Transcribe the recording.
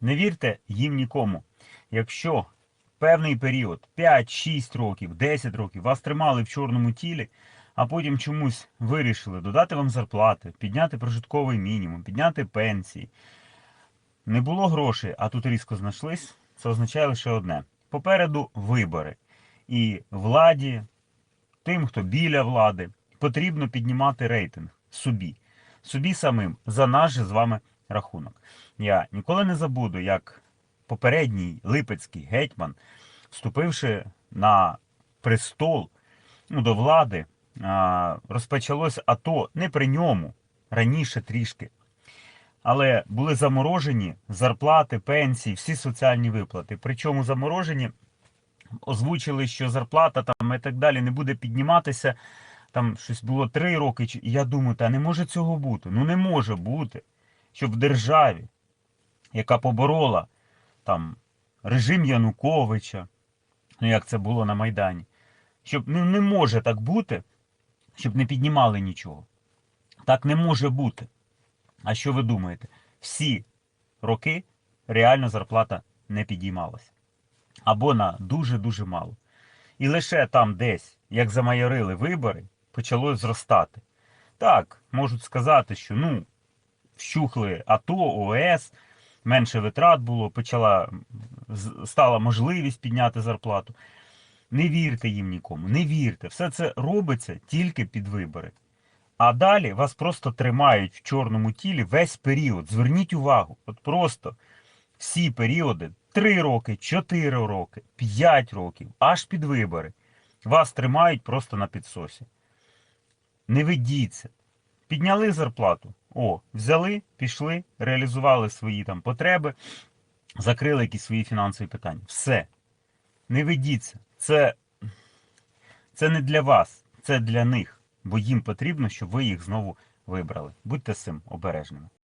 Не вірте їм нікому. Якщо певний період 5-6 років, 10 років вас тримали в чорному тілі, а потім чомусь вирішили додати вам зарплати, підняти прожитковий мінімум, підняти пенсії. Не було грошей, а тут різко знайшлись, це означає лише одне: попереду вибори. І владі, тим, хто біля влади, потрібно піднімати рейтинг собі, собі самим за наш з вами рахунок. Я ніколи не забуду, як попередній липецький гетьман, вступивши на престол ну, до влади, розпочалось АТО не при ньому, раніше трішки. Але були заморожені зарплати, пенсії, всі соціальні виплати. Причому заморожені озвучили, що зарплата там і так далі не буде підніматися. Там щось було три роки. Я думаю, та не може цього бути. Ну не може бути, щоб в державі, яка поборола там режим Януковича, ну як це було на Майдані, щоб ну, не може так бути, щоб не піднімали нічого. Так не може бути. А що ви думаєте? Всі роки реально зарплата не підіймалася. Або на дуже-дуже мало. І лише там десь, як замайорили вибори, почало зростати. Так, можуть сказати, що ну, вщухли АТО, ОС, менше витрат було, почала, стала можливість підняти зарплату. Не вірте їм нікому, не вірте. Все це робиться тільки під вибори. А далі вас просто тримають в чорному тілі весь період. Зверніть увагу, от просто всі періоди 3 роки, 4 роки, 5 років, аж під вибори. Вас тримають просто на підсосі. Не ведіться. Підняли зарплату. О, взяли, пішли, реалізували свої там потреби, закрили якісь свої фінансові питання. Все. Не ведіться. Це, це не для вас, це для них. Бо їм потрібно, щоб ви їх знову вибрали. Будьте з цим обережними.